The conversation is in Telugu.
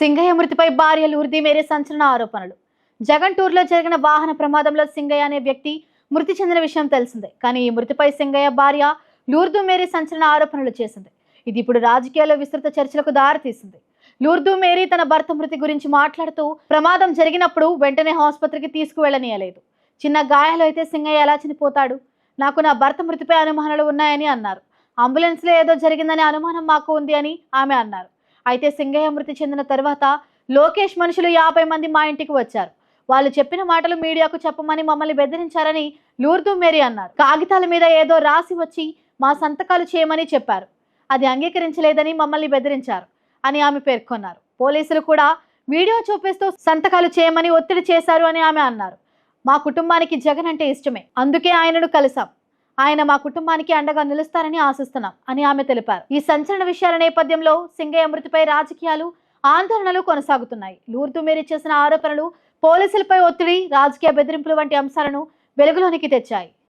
సింగయ్య మృతిపై భార్య లూర్ది మేరే సంచలన ఆరోపణలు. జగన్ టూర్లో జరిగిన వాహన ప్రమాదంలో సింగయ్య అనే వ్యక్తి మృతి చెందిన విషయం తెలిసిందే. కానీ ఈ మృతిపై సింగయ్య భార్య లూర్దు మేరీ సంచలన ఆరోపణలు చేసింది. ఇది ఇప్పుడు రాజకీయాల్లో విస్తృత చర్చలకు దారితీసింది. లూర్దు మేరీ తన భర్త మృతి గురించి మాట్లాడుతూ ప్రమాదం జరిగినప్పుడు వెంటనే ఆసుపత్రికి తీసుకువెళ్ళనీయలేదు చిన్న గాయాలు అయితే సింగయ్య ఎలా చనిపోతాడు? నాకు నా భర్త మృతిపై అనుమానాలు ఉన్నాయని అన్నారు. అంబులెన్స్లో ఏదో జరిగిందనే అనుమానం మాకు ఉంది అని ఆమె అన్నారు. అయితే సింగయ్య మృతి చెందిన తర్వాత లోకేష్ మనుషులు యాభై మంది మా ఇంటికి వచ్చారు. వాళ్ళు చెప్పిన మాటలు మీడియాకు చెప్పమని మమ్మల్ని బెదిరించారని లూర్దు మేరీ అన్నారు. కాగితాల మీద ఏదో రాసి వచ్చి మా సంతకాలు చేయమని చెప్పారు. అది అంగీకరించలేదని మమ్మల్ని బెదిరించారు అని ఆమె పేర్కొన్నారు. పోలీసులు కూడా వీడియో చూపిస్తూ సంతకాలు చేయమని ఒత్తిడి చేశారు అని ఆమె అన్నారు. మా కుటుంబానికి జగన్ అంటే ఇష్టమే. అందుకే ఆయనను కలిసాం ఆయన మా కుటుంబానికి అండగా నిలుస్తారని ఆశిస్తున్నాం అని ఆమె తెలిపారు. ఈ సంచలన విషయాల నేపథ్యంలో సింగయ్య మృతిపై రాజకీయాలు ఆందోళనలు కొనసాగుతున్నాయి. లూర్దు మేరీ చేసిన ఆరోపణలు పోలీసులపై ఒత్తిడి రాజకీయ బెదిరింపులు వంటి అంశాలను వెలుగులోనికి తెచ్చాయి.